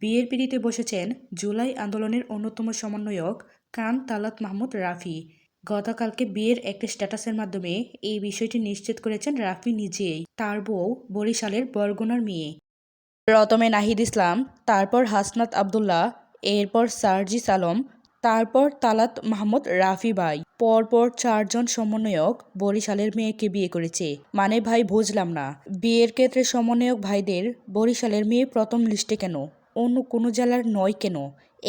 বিয়ের পিড়িতে বসেছেন জুলাই আন্দোলনের অন্যতম সমন্বয়ক কান তালাত মাহমুদ রাফি। গতকালকে বিয়ের একটি স্ট্যাটাসের মাধ্যমে এই বিষয়টি নিশ্চিত করেছেন রাফি নিজেই। তার বউ বরিশালের বরগুনার মেয়ে। প্রথমে নাহিদ ইসলাম, তারপর হাসনাত আবদুল্লাহ, এরপর সার্জিস আলম, তারপর তালাত মাহমুদ রাফি ভাই। পরপর চারজন সমন্বয়ক বরিশালের মেয়েকে বিয়ে করেছে। মানে ভাই, বুঝলাম না। বিয়ের ক্ষেত্রে সমন্বয়ক ভাইদের বরিশালের মেয়ে প্রথম লিস্টে কেন? অন্য কোনো জেলার নয় কেন?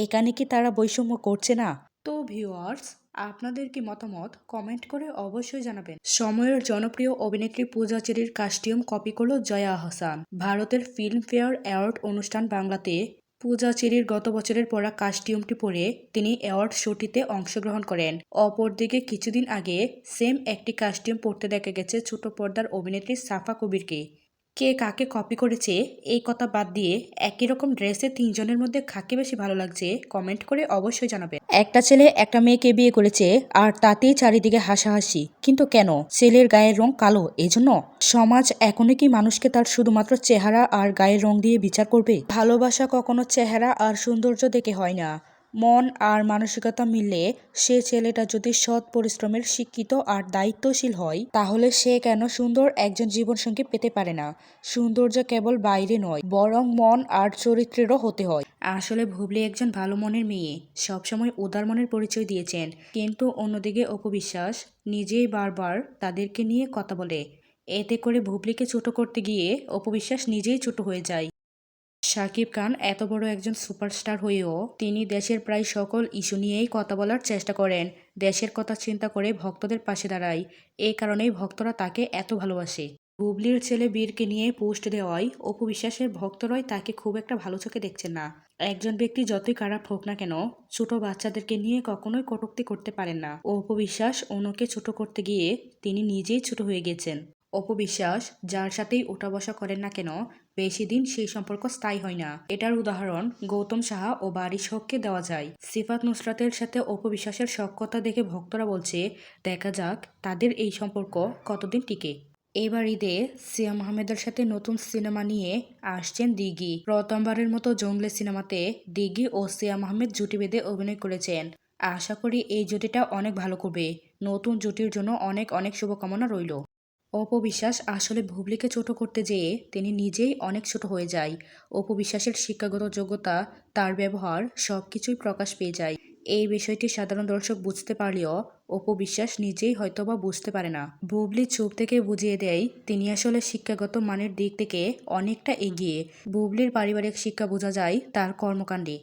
এখানে কি তারা বৈষম্য করছে না? তো ভিউয়ার্স, আপনাদের কি মতামত কমেন্ট করে অবশ্যই জানাবেন। সময়ের জনপ্রিয় অভিনেত্রী পূজা চেরির কাস্টিউম কপি করল জয়া আহসান ভারতের ফিল্মফেয়ার অ্যাওয়ার্ড অনুষ্ঠান বাংলাতে পূজা চেরির গত বছরের পরা কাস্টিউমটি পরে তিনি অ্যাওয়ার্ড শোটিতে অংশগ্রহণ করেন। অপরদিকে কিছুদিন আগে সেম একটি কাস্টিউম পরতে দেখা গেছে ছোট পর্দার অভিনেত্রী সাফা কবিরকে। কে কাকে কপি করেছে, এই কথা বাদ দিয়ে একই রকম ড্রেসে তিনজনের মধ্যে কাকে বেশি ভালো লাগছে কমেন্ট করে অবশ্যই জানাবেন। একটা ছেলে একটা মেয়েকে বিয়ে করেছে আর তাতেই চারিদিকে হাসাহাসি। কিন্তু কেন? ছেলের গায়ের রং কালো, এজন্য? সমাজ এখনও কি মানুষকে তার শুধুমাত্র চেহারা আর গায়ের রং দিয়ে বিচার করবে? ভালোবাসা কখনো চেহারা আর সৌন্দর্য দেখে হয় না। মন আর মানসিকতা মিললে সে ছেলেটা যদি সৎ পরিশ্রমের শিক্ষিত আর দায়িত্বশীল হয়, তাহলে সে কেন সুন্দর একজন জীবনসঙ্গী পেতে পারে না? সৌন্দর্য কেবল বাইরে নয়, বরং মন আর চরিত্রেরও হতে হয়। আসলে ভুবলি একজন ভালো মনের মেয়ে, সবসময় উদার মনের পরিচয় দিয়েছেন। কিন্তু অন্যদিকে অপবিশ্বাস নিজেই বারবার তাদেরকে নিয়ে কথা বলে। এতে করে ভুবলিকে ছোট করতে গিয়ে অপবিশ্বাস নিজেই ছোট হয়ে যায়। শাকিব খান এত বড় একজন সুপারস্টার হয়েও তিনি দেশের প্রায় সকল ইস্যু নিয়েই কথা বলার চেষ্টা করেন। দেশের কথা চিন্তা করে ভক্তদের পাশে দাঁড়ায়। এই কারণেই ভক্তরা তাকে এত ভালোবাসে। বুবলির ছেলে বীরকে নিয়ে পোস্ট দেওয়ায় অপু বিশ্বাসের ভক্তরাই তাকে খুব একটা ভালো চোখে দেখছেন না। একজন ব্যক্তি যতই খারাপ হোক না কেন, ছোট বাচ্চাদেরকে নিয়ে কখনোই কটূক্তি করতে পারেন না। অপু বিশ্বাস অন্যকে ছোট করতে গিয়ে তিনি নিজেই ছোট হয়ে গেছেন। অপবিশ্বাস, যার সাথেই ওঠা বসা করেন না কেন, বেশি দিন সেই সম্পর্ক স্থায়ী হয় না। এটার উদাহরণ গৌতম সাহা ও বারিশ হককে দেওয়া যায়। সিফাত নুসরাতের সাথে অপবিশ্বাসের সক্ষতা দেখে ভক্তরা বলছে, দেখা যাক তাদের এই সম্পর্ক কতদিন টিকে। এবার ঈদে সিয়াম আহমেদের সাথে নতুন সিনেমা নিয়ে আসছেন দিঘি। প্রথমবারের মতো জঙ্গলে সিনেমাতে দিঘি ও সিয়াম আহমেদ জুটি বেঁধে অভিনয় করেছেন। আশা করি এই জুটিটা অনেক ভালো করবে। নতুন জুটির জন্য অনেক অনেক শুভকামনা রইল। অপবিশ্বাস আসলে ভুবলিকে ছোট করতে যেয়ে তিনি নিজেই অনেক ছোট হয়ে যায়। অপবিশ্বাসের শিক্ষাগত যোগ্যতা, তার ব্যবহার সব কিছুই প্রকাশ পেয়ে যায়। এই বিষয়টি সাধারণ দর্শক বুঝতে পারলেও অপবিশ্বাস নিজেই হয়তোবা বুঝতে পারে না। বুবলি চুপ থেকে বুঝিয়ে দেয়, তিনি আসলে শিক্ষাগত মানের দিক থেকে অনেকটা এগিয়ে। বুবলির পারিবারিক শিক্ষা বোঝা যায় তার কর্মকাণ্ডে।